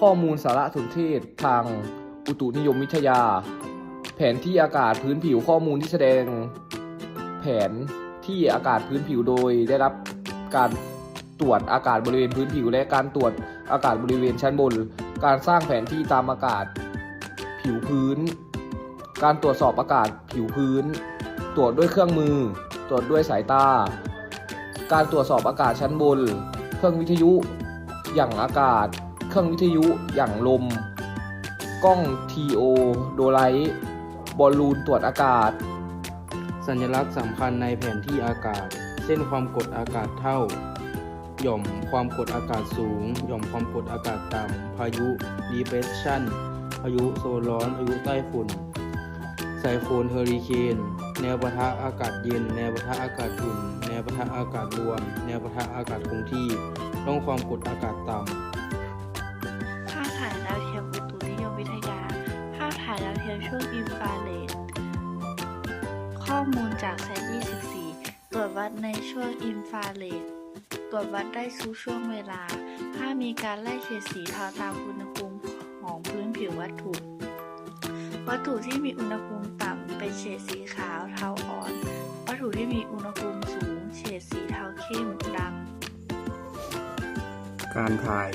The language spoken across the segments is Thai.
ข้อมูลสารสนเทศทางอุตุนิยมวิทยา แผนที่อากาศพื้นผิวข้อมูลที่แสดง แผนที่อากาศพื้นผิวโดยได้รับการตรวจอากาศบริเวณพื้นผิว และการตรวจอากาศบริเวณชั้นบน การสร้างแผนที่ตามอากาศผิวพื้น การตรวจสอบอากาศผิวพื้น ตรวจด้วยเครื่องมือ ตรวจด้วยสายตา การตรวจสอบอากาศชั้นบน เครื่องวิทยุ อย่างอากาศ เครื่องวิทยุอย่างลม กล้อง TO โดไลท์บอลลูนตรวจอากาศ สัญลักษณ์สำคัญในแผนที่อากาศ เส้นความกดอากาศเท่า หย่อมความกดอากาศสูง หย่อมความกดอากาศต่ำ พายุ depression พายุโซนร้อน พายุใต้ฝุ่นไซโคลนเฮอริเคน แนวปะทะอากาศเย็น แนวปะทะอากาศอุ่น แนวปะทะอากาศรวม แนวปะทะอากาศคงที่ร่องความกดอากาศต่ำ ถ่ายดาวเทียมช่วงอินฟาเรดข้อมูลจากแสง24 ตรวจวัดในช่วงอินฟราเรดตรวจวัดได้ทุกช่วงเวลา ถ้ามีการไล่เฉดสีเทาตามอุณหภูมิของพื้นผิววัตถุ วัตถุที่มีอุณหภูมิต่ำเป็นเฉดสีขาวเทาอ่อน วัตถุที่มีอุณหภูมิสูง เฉดสีเทาเข้มดำการถ่าย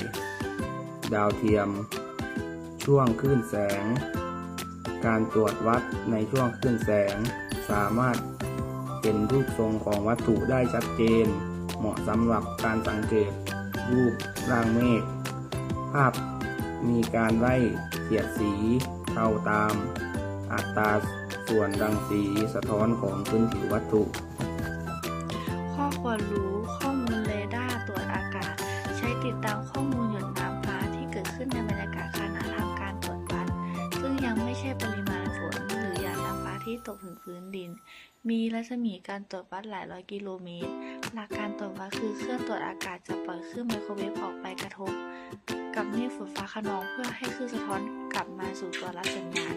ดาวเทียม ช่วงคลื่นแสง การตรวจวัดในช่วงคลื่นแสง สามารถเห็นรูปทรงของวัตถุได้ชัดเจน เหมาะสำหรับการสังเกต รูปร่างเมฆภาพมีการไล่เสียดสีเท่าตาม อัตราส่วนรังสีสะท้อนของพื้นผิววัตถุ ข้อควรรู้ข้อมูลเรดาร์ตรวจอากาศ ใช้ติดตามข้อมู ที่ตกถึงพื้นดิน มีรัศมีการตรวจวัดหลายร้อยกิโลเมตร หลักการตรวจวัดคือเครื่องตรวจอากาศจะปล่อยคลื่นไมโครเวฟออกไปกระทบ กับเมฆฝนฟ้าขนองเพื่อให้คลื่นสะท้อนกลับมาสู่ตัวรับสัญญาณ